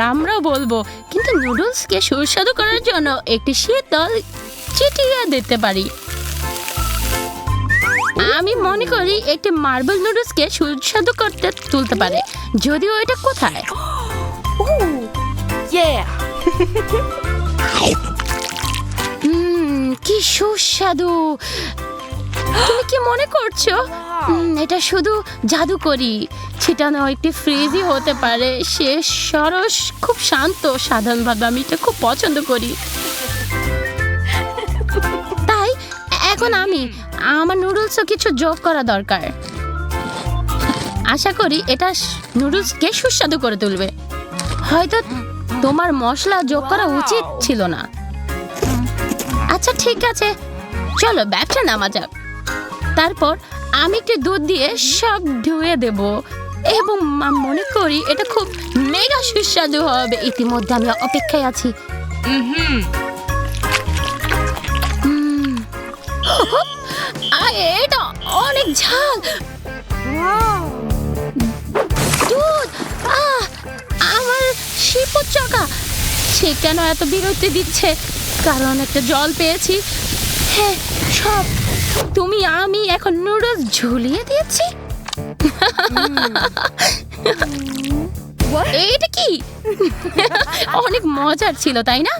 আমরাও বলব। কিন্তু নুডলসকে সুস্বাদু করার জন্য একটি শীতল চিটিয়ে দিতে পারি। আমি মনে করি একটি মার্বেল নুডলসকে সুস্বাদু করতে তুলতে পারে। যদিও এটা কোথায়. কি সুস্বাদু। তুমি কি মনে করছ? এটা শুধু জাদুকরি। ছিটানো একটি ফ্রিজই হতে পারে। সে সরস খুব শান্ত সাধারণভাবে আমি এটা খুব পছন্দ করি। তাই এখন আমি আমার নুডলসও কিছু যোগ করা দরকার। আশা করি এটা নুডলসকে সুস্বাদু করে তুলবে। হয়তো তোমার মশলা যোগ করা উচিত ছিল না। আচ্ছা ঠিক আছে। চলো ব্যবসা নামা যাক। তারপর আমি একটু দুধ দিয়ে সব ধুয়ে দেব। এবং মা- মনে করি এটা খুব মেগা সুস্বাদু হবে। ইতিমধ্যে আমি অপেক্ষায় আছি। এটা অনেক ঝাল। দুধ আহ, আমার শিপদ চাকা। সে কেন এত বিরক্তি দিচ্ছে? কারণ একটা জল পেয়েছি। হ্যাঁ সব। তুমি আমি এখন নুডলস ঝুলিয়ে দিয়েছি? এইটা কি? অনেক মজার ছিল তাই না?